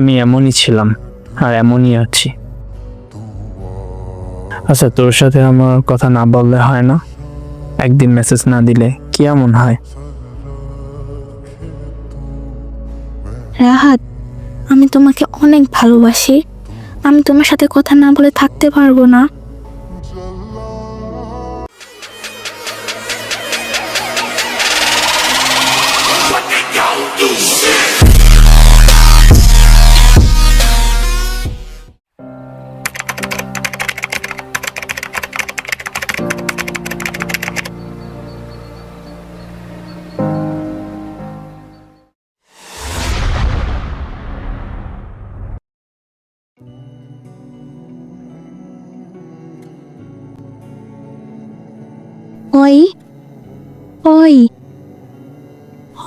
আমি এমনই ছিলাম আর এমনই আছি। আচ্ছা তোর সাথে আমার কথা না বললে হয় না? একদিন মেসেজ না দিলে কি এমন হয়? রাহাত, আমি তোমাকে অনেক ভালোবাসি। আমি তোমার সাথে কথা না বলে থাকতে পারব না।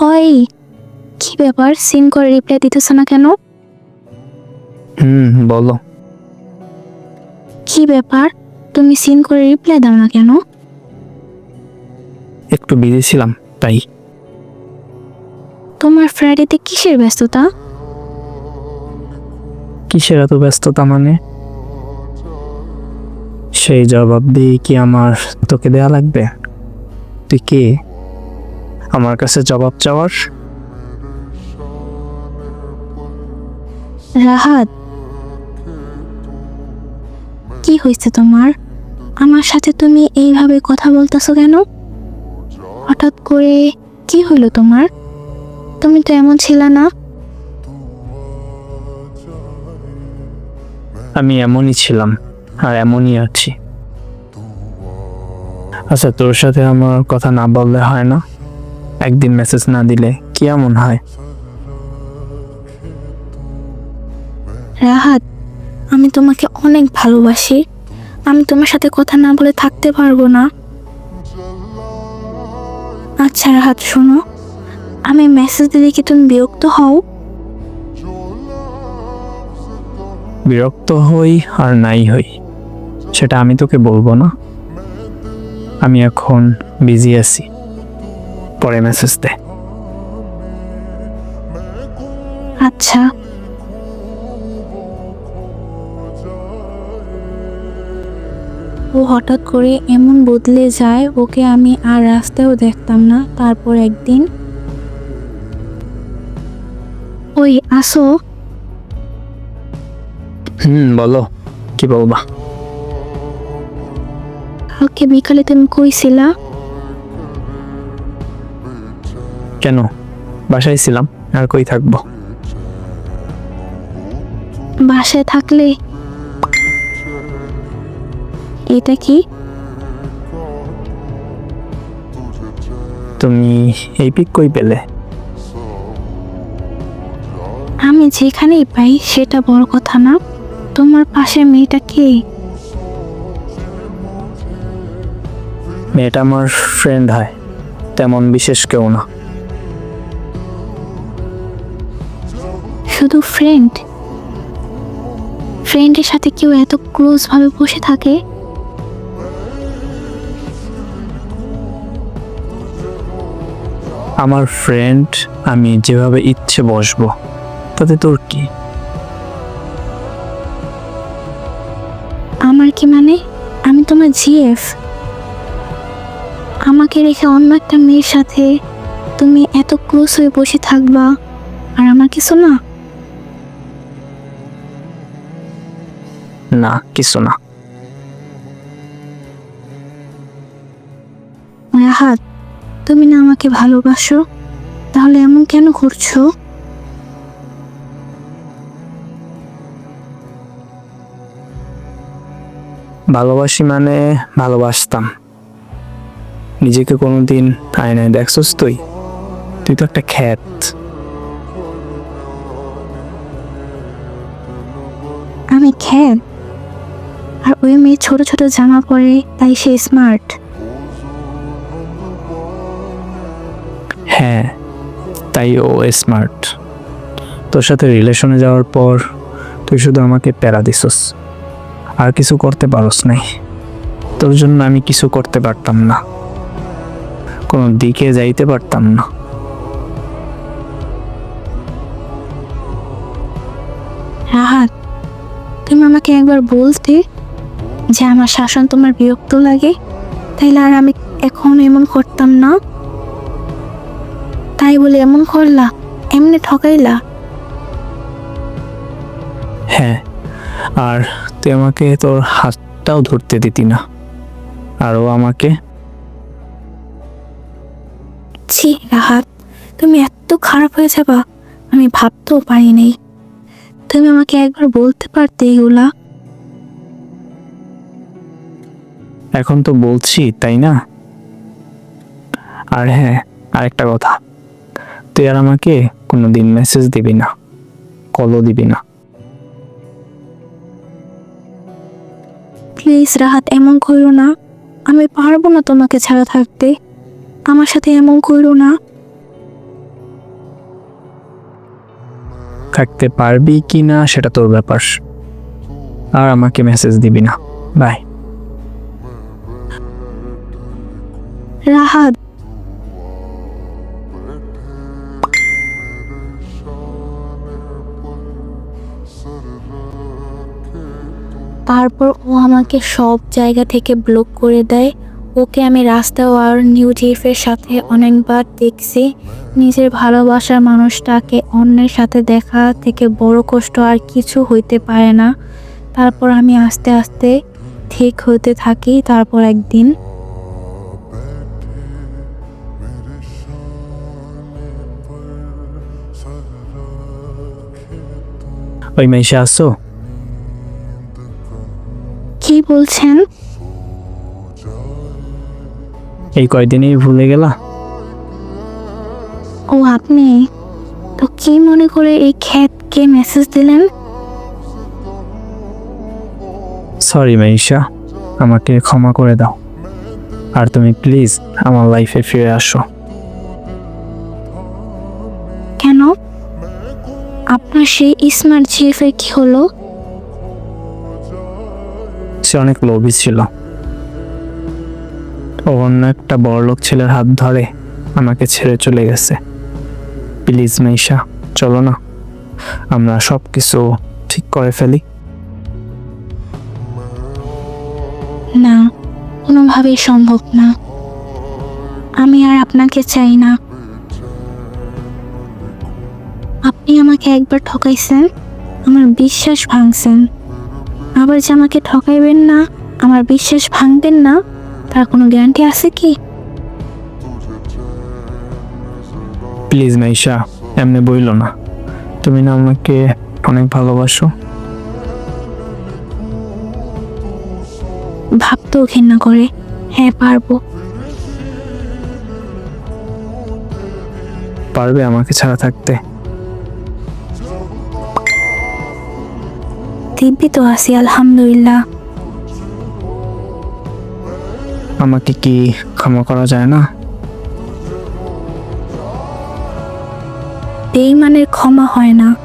ওই কি ব্যাপার? সিন করে রিপ্লাই দিতেছ না কেন? হুম বলো। কি ব্যাপার? তুমি সিন করে রিপ্লাই দাও না কেন? একটু বিজি ছিলাম তাই। তোমার ফ্রাইডেতে কিসের ব্যস্ততা? কিসের এত ব্যস্ততা মানে? সেই জবাব দিয়ে কি আমার তোকে দেয়া লাগবে? তুই কে? আমার কাছে জবাব চাওয়ার। রাহাত কি হয়েছে তোমার? আমার সাথে তুমি এইভাবে কথা বলতেছো কেন? হঠাৎ করে কি হলো তোমার? তুমি তো এমন ছিল না। আমি এমনই ছিলাম আর এমনই আছি। আচ্ছা তোর সাথে আমার কথা না বললে হয় না? একদিন মেসেজ না দিলে কি এমন হয়? রাহাত আমি তোমাকে অনেক ভালোবাসি। আমি তোমার সাথে কথা না বলে থাকতে পারব না। আচ্ছা রাহাত শোনো। আমি মেসেজ দিলে কি তুমি বিরক্ত হও? বিরক্ত হই আর নাই হই সেটা আমি তোকে বলব না। আমি এখন বিজি আছি। পরে মেসেজ দে। আচ্ছা। ও হঠাৎ করে এমন বদলে যায় ওকে আমি আর রাস্তায়ও দেখতাম না। তারপর একদিন ওই আসো। হুম বলো। কি বলবা? কালকে বিকালে তুমি কইছিলা? কেন? বাসায় ছিলাম আর কই থাকব? বাসায় থাকলে এটা কি? তুমি এই পিক কই পেলে? আমি যেখানেই পাই সেটা বড় কথা না। তোমার পাশে মেয়েটা কে? মেয়েটা আমার ফ্রেন্ড হয় তেমন বিশেষ কেউ না শুধু ফ্রেন্ড ফ্রেন্ডের সাথে কেউ এত ক্লোজ ভাবে বসে থাকে? আমার ফ্রেন্ড আমি যেভাবে ইচ্ছে বসবো তাতে তোর কি? আমার কি মানে? আমি তোমার জিএফ আমাকে রেখে অন্য একটা মেয়ের সাথে তুমি এত ক্লোজ হয়ে বসে থাকবা আর আমার কিছু না? না কিছু না। রাহাত তুমি না আমাকে ভালোবাসো? তাহলে এমন কেন করছ? ভালোবাসি মানে ভালোবাসতাম। নিজেকে কোনোদিন আয়নায় দেখছস তুই? তুই তো একটা খ্যাত। আমি খ্যান আর ওই মেয়ে ছোট ছোট জামা পরে তাই সে স্মার্ট হ্যাঁ তাই ও স্মার্ট তোর সাথে রিলেশনে যাওয়ার পর তুই শুধু আমাকে প্যারা দিছস। আর কিছু করতে পারস নাই। তোর জন্য আমি কিছু করতে পারতাম না। কোনো দিকে যাইতে পারতাম না। রাহাত তুমি আমাকে একবার বলতে যে আমার শাসন তোমার বিরক্ত লাগে তাইলে আর আমি এখন এমন করতাম না। তাই বলে এমন করলা এমনি ঠকাইলা। হ্যাঁ আর তুই আমাকে তোর হাতটাও ধরতে দিতি না আর ও আমাকে। ছি রাহাত তুমি এত খারাপ হয়ে যাবা আমি ভাবতেও পারি নাই। তুমি আমাকে একবার বলতে পারতে এগুলা? এখন তো বলছি তাই না? আর হ্যাঁ আরেকটা কথা। তুই আর আমাকে কোনোদিন মেসেজ দিবি না কলও দিবি না। প্লিজ রাহাত এমন করো না। আমি পারব না তোমাকে ছাড়া থাকতে। আমার সাথে এমন করো না। থাকতে পারবি কি না সেটা তোর ব্যাপার। আর আমাকে মেসেজ দিবি না। বাই তারপর ও আমাকে সব জায়গা থেকে ব্লক করে দেয়। ওকে আমি রাস্তা আর নিউ জিফের সাথে অনেকবার দেখছি। নিজের ভালোবাসার মানুষটাকে অন্যের সাথে দেখা থেকে বড় কষ্ট আর কিছু হইতে পারে না। তারপর আমি আস্তে আস্তে ঠিক হতে থাকি, তারপর একদিন। ওই কি বলছেন? এই কয়দিনেই ভুলে গেলা? ও আপনি? তো কি মনে করে এই খ্যাতকে মেসেজ দিলেন? সরি মেইশা আমাকে ক্ষমা করে দাও। আর তুমি প্লিজ আমার লাইফে ফিরে আসো। কেন? আপনার সেই স্মার্ট জিএফের কি হলো? সে অনেক লোভী ছিল। ও অন্য একটা বড়লোক ছেলের হাত ধরে আমাকে ছেড়ে চলে গেছে। প্লিজ মেইশা, চলো না। আমরা সব কিছু ঠিক করে ফেলি। না, কোনোভাবেই সম্ভব না। আমি আর আপনাকে চাই না। আপনি আমাকে একবার ঠকাইছেন? আমার বিশ্বাস ভাঙছেন। আবার যে আমাকে ঠকাইবেন না আমার বিশ্বাস ভাঙবেন না তার কোনো গ্যারান্টি আছে কি? প্লিজ মাইশা এমনি বইল না। তুমি না আমাকে অনেক ভালোবাসো। ভাবতেও ঘৃণা করে। হ্যাঁ পারব। পারবে আমাকে ছাড়া থাকতে। দিব্যি তো আছি আলহামদুলিল্লাহ। আমাকে কি ক্ষমা করা যায় না? বেইমানের ক্ষমা হয় না।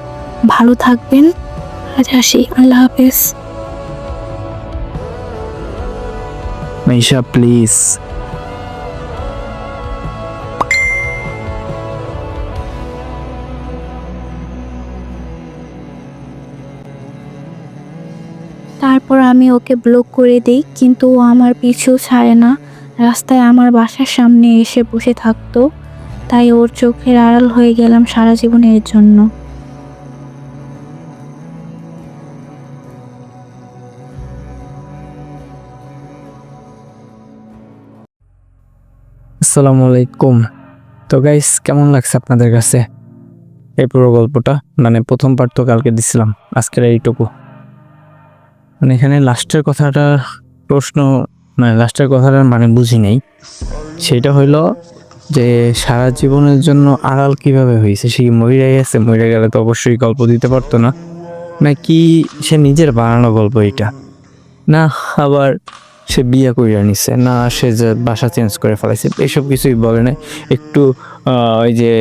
ভালো থাকবেন। আজ আসি। আল্লাহ হাফেজ। মেইশা প্লিজ। তারপর আমি ওকে ব্লক করে দিই, কিন্তু ও আমার পিছু ছাড়ে না। রাস্তায় আমার বাসার সামনে এসে বসে থাকতো। তাই ওর চোখের আড়াল হয়ে গেলাম সারা জীবনের জন্য। আসসালামু আলাইকুম। তো গাইস কেমন লাগছে আপনাদের কাছে? এই পুরো গল্পটা মানে প্রথম পার্ট তো কালকে দিছিলাম, আজকের এইটুকু। মানে এখানে লাস্টের কথাটা প্রশ্ন মানে লাস্টের কথাটার মানে বুঝি নেই। সেটা হইল যে সারা জীবনের জন্য আড়াল কীভাবে হয়েছে? সে কি মহিলাই আছে মহিলা গেলে তো অবশ্যই গল্প দিতে পারতো না। না কি সে নিজের বানানো গল্প এটা? না আবার সে বিয়ে কইরা নিছে, না সে যে বাসা চেঞ্জ করে ফেলাইছে, এসব কিছুই বলে না একটু ওই যে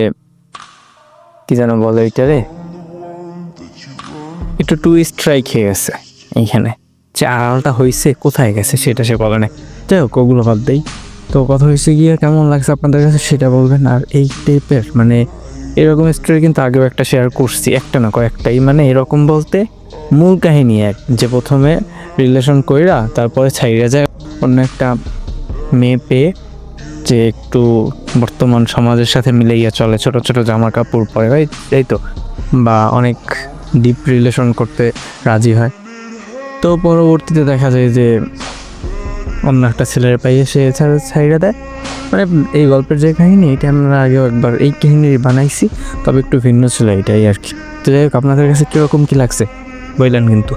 কি যেন বলে ওইটারে? একটু টু স্ট্রাইক খেয়ে গেছে। এইখানে যে আড়ালটা হয়েছে কোথায় গেছে সেটা সে বলে না যাই হোক, ওগুলো বাদ দেই। তো কথা হয়েছে গিয়ে কেমন লাগছে আপনাদের কাছে সেটা বলবেন। আর এই টাইপের মানে এরকম স্টোরি কিন্তু আগেও একটা শেয়ার করছি, একটা না কয়েকটাই। মানে এরকম বলতে মূল কাহিনী এক, যে প্রথমে রিলেশন কইরা তারপরে ছাইরা যায়। অন্য একটা মেয়ে পেয়ে যে একটু বর্তমান সমাজের সাথে মিলে মিলাইয়া চলে, ছোট ছোট জামা কাপড় পরে এই তো। বা অনেক ডিপ রিলেশন করতে রাজি হয়। তো পরবর্তীতে দেখা যায় যে অন্য একটা ছেলের পাইয়ে সে ছাইড়া দেয়। মানে এই গল্পের যে কাহিনী, এটা আমরা আগেও একবার এই কাহিনী বানাইছি, তবে একটু ভিন্ন ছিল এটাই আর কি। তো যাই হোক, আপনাদের কাছে কীরকম কী লাগছে? বললেন কিন্তু।